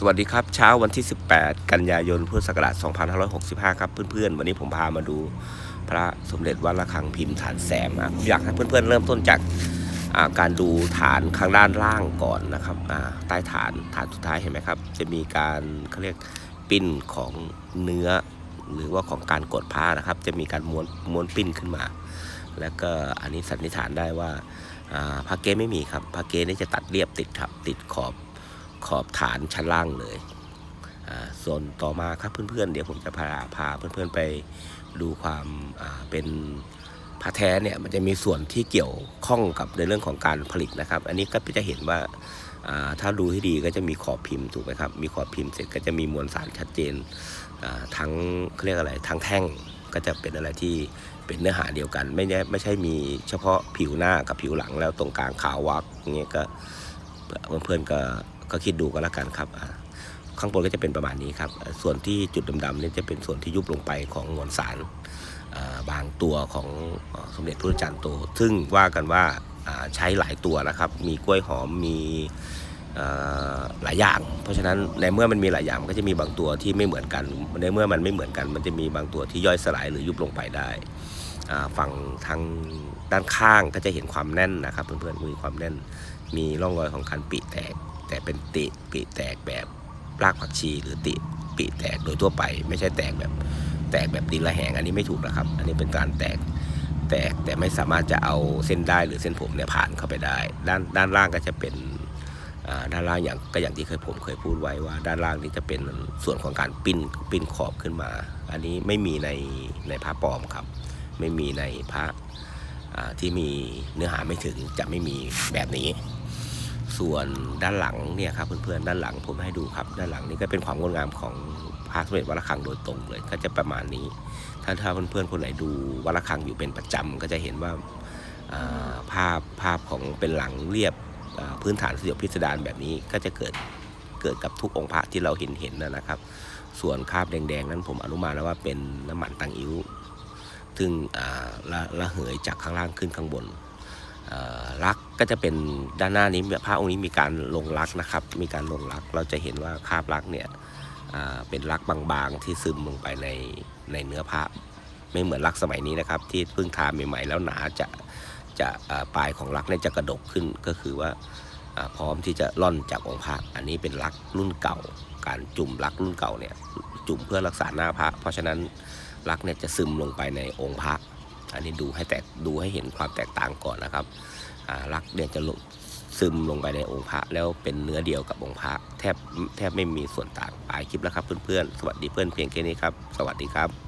สวัสดีครับเช้าวันที่ 18 กันยายนพุทธศักราช 2565 ครับเพื่อนๆ วันนี้ผมพามาดูพระสมเด็จวัดระฆังพิมพ์ฐานแสมอะผมอยากให้เพื่อนๆ เริ่มต้นจากาการดูฐานข้างด้านล่างก่อนนะครับใต้ฐานฐานสุดท้ายเห็นไหมครับ จะมีการเขาเรียกปิ้นของเนื้อ หรือว่าของการกดผ้านะครับ จะมีการม้วนม้วนปิ้นขึ้นมา แล้วก็อันนี้สันนิษฐานได้ว่าอ่าพระเกศไม่มีครับพระเกศนี่จะตัดเรียบติดครับติดขอบ ขอบฐานชั้นล่างเลยส่วนต่อมาครับเพื่อนๆ เดี๋ยวผมจะพาพาเพื่อนๆไปดูความาเป็นพระแท้เนี่ยมันจะมีส่วนที่เกี่ยวข้องกับในเรื่องของการผลิตนะครับ อันนี้ก็จะเห็นว่าาถ้าดูให้ดีก็จะมีขอบพิมพ์ถูกไหมครับ มีขอบพิมพ์เสร็จก็จะมีมวลสารชัดเจนทั้งเรียกอะไรทั้งแท่งก็จะเป็นอะไรที่เป็นเนื้อหาเดียวกัน ไม่ใช่ไม่ใช่มีเฉพาะผิวหน้ากับผิวหลังแล้วตรงกลางขาววักเงี้ยก็เพื่อนๆก็ ก็คิดดูก็แล้วกันครับข้างบนก็จะเป็นประมาณนี้ครับ ส่วนที่จุดดำๆนี่จะเป็นส่วนที่ยุบลงไปของมวลสารบางตัวของสมเด็จพระจันทร์โต ซึ่งว่ากันว่าใช้หลายตัวนะครับ มีกล้วยหอม มีหลายอย่าง เพราะฉะนั้นในเมื่อมันมีหลายอย่างมันก็จะมีบางตัวที่ไม่เหมือนกัน ในเมื่อมันไม่เหมือนกัน มันจะมีบางตัวที่ย่อยสลายหรือยุบลงไปได้ฝั่งทางด้านข้างก็จะเห็นความแน่นนะครับ เพื่อนๆมีความแน่น มีร่องรอยของการปีแตก แต่เป็นติปีแตกแบบรากผักชีหรือติปีแตกโดยทั่วไป ไม่ใช่แตกแบบแตกแบบดินละแหงอันนี้ไม่ถูกนะครับ อันนี้เป็นการแตกแตกแต่ไม่สามารถจะเอาเส้นได้หรือเส้นผมเนี่ยผ่านเข้าไปได้ ด้านด้านล่างก็จะเป็นอ่าด้านล่างอย่างก็อย่างที่เคยผมเคยพูดไว้ว่า ด้านล่างนี้จะเป็นส่วนของการปิ้นปิ้นขอบขึ้นมา อันนี้ไม่มีในในพระปลอมครับ ไม่มีในพระอ่าที่มีเนื้อหาไม่ถึงจะไม่มีแบบนี้ ส่วนด้านหลังเนี่ยครับเพื่อนๆด้านหลังผมให้ดูครับ ด้านหลังนี่ก็เป็นความงดงามของพระสมเด็จวัดระฆังโดยตรงเลย ก็จะประมาณนี้ ถ้าถ้าเพื่อนๆคนไหนดูวัดระฆังอยู่เป็นประจำก็จะเห็นว่าาภาพภาพของเป็นหลังเรียบพื้นฐานสยบพิสดารแบบนี้ก็จะเกิดเกิดกับทุกองค์พระที่เราเห็นเห็นนะครับ ส่วนคราบแดงๆ นั้นผมอนุมานแล้วว่าเป็นน้ำมันตังอิ้วซึ่งละละเหยจากข้างล่างขึ้นข้างบนเอ่อลัก ก็จะเป็นด้านหน้านี้พระองค์นี้มีการลงลักนะครับ มีการลงลักเราจะเห็นว่าคราบลักเนี่ยเป็นลักบางๆที่ซึมลงไปในในเนื้อพระไม่เหมือนลักสมัยนี้นะครับ ที่เพิ่งทาใหม่ๆแล้วหนาจะจะปลายของลักเนี่ยจะกระดกขึ้นก็คือว่าพร้อมที่จะล่อนจากองค์พระอันนี้เป็นลักรุ่นเก่า การจุ่มลักรุ่นเก่าเนี่ยจุ่มเพื่อรักษาหน้าพระ เพราะฉะนั้นลักเนี่ยจะซึมลงไปในองค์พระ อันนี้ดูให้แตกดูให้เห็นความแตกต่างก่อนนะครับ รักเนี่ยจะซึมลงไปในองค์พระแล้วเป็นเนื้อเดียวกับองค์พระแทบแทบไม่มีส่วนต่างปลายคลิปแล้วครับเพื่อนๆ สวัสดีเพื่อนเพียงแค่นี้ครับ สวัสดีครับ